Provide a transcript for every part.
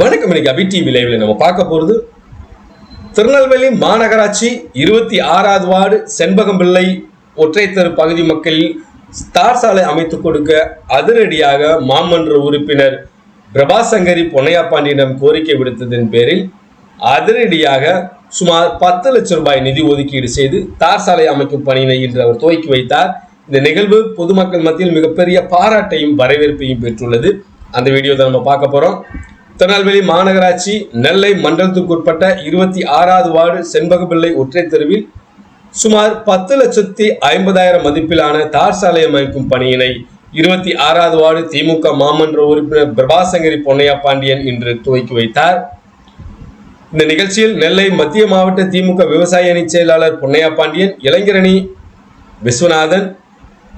வணக்கம் இன்னைக்கு அபி டிவி லைவ்ல நம்ம பார்க்க போறது திருநெல்வேலி மாநகராட்சி இருபத்தி ஆறாவது வார்டு செண்பகம்பிள்ளை ஒற்றைத்தரு பகுதி மக்களில் ஸ்டார் சாலை அமைத்துக் கொடுக்க அதிரடியாக மாமன்ற உறுப்பினர் பிரபாசங்கரி பொன்னையா பாண்டியிடம் கோரிக்கை விடுத்ததன் பேரில் அதிரடியாக சுமார் பத்து லட்சம் ரூபாய் நிதி ஒதுக்கீடு செய்து தார் சாலை அமைக்கும் பணியினை இன்று அவர் துவக்கி வைத்தார். இந்த நிகழ்வு பொதுமக்கள் மத்தியில் மிகப்பெரிய பாராட்டையும் வரவேற்பையும் பெற்றுள்ளது. அந்த வீடியோ தான் நம்ம பார்க்க போறோம். திருநெல்வேலி மாநகராட்சி நெல்லை மண்டலத்துக்குட்பட்ட இருபத்தி ஆறாவது வார்டு செண்பகப்பிள்ளை ஒற்றை தெருவில் சுமார் பத்து லட்சத்தி ஐம்பதாயிரம் மதிப்பிலான தார் சாலை அமைக்கும் பணியினை இருபத்தி ஆறாவது வார்டு திமுக மாமன்ற உறுப்பினர் பிரபாசங்கரி பொன்னையா பாண்டியன் இன்று துவக்கி வைத்தார். இந்த நிகழ்ச்சியில் நெல்லை மத்திய மாவட்ட திமுக விவசாய அணி செயலாளர் பொன்னையா பாண்டியன் இளைஞரணி விஸ்வநாதன்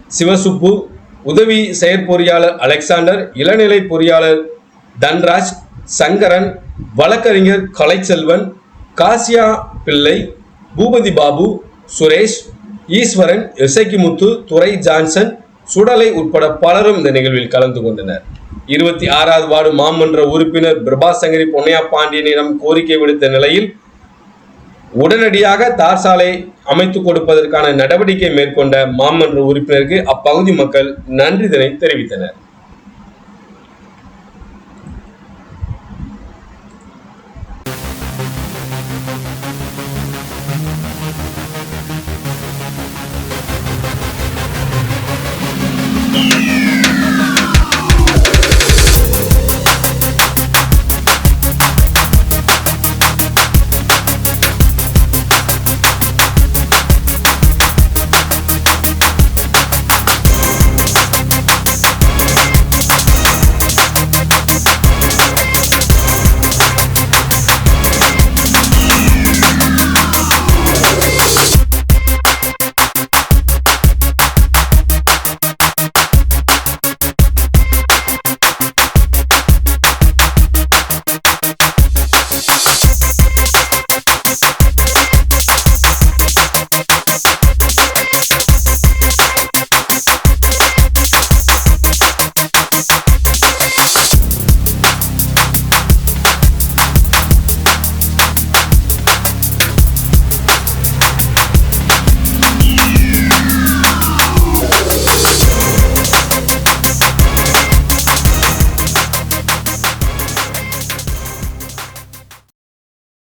சிவசுப்பு உதவி செயற்பொறியாளர் அலெக்சாண்டர் இளநிலை பொறியாளர் தன்ராஜ் சங்கரன் வழக்கறிஞர் கலைச்செல்வன் காசியா பிள்ளை பூபதி பாபு சுரேஷ் ஈஸ்வரன் இசைக்குமுத்து துரை ஜான்சன் சுடலை உட்பட பலரும் இந்த நிகழ்வில் கலந்து கொண்டனர். இருபத்தி ஆறாவது வார்டு மாமன்ற உறுப்பினர் பிரபாசங்கரி பொன்னையா பாண்டியனிடம் கோரிக்கை விடுத்த நிலையில் உடனடியாக தார் சாலை அமைத்துக் கொடுப்பதற்கான நடவடிக்கை மேற்கொண்ட மாமன்ற உறுப்பினருக்கு அப்பகுதி மக்கள் நன்றிதனை தெரிவித்தனர்.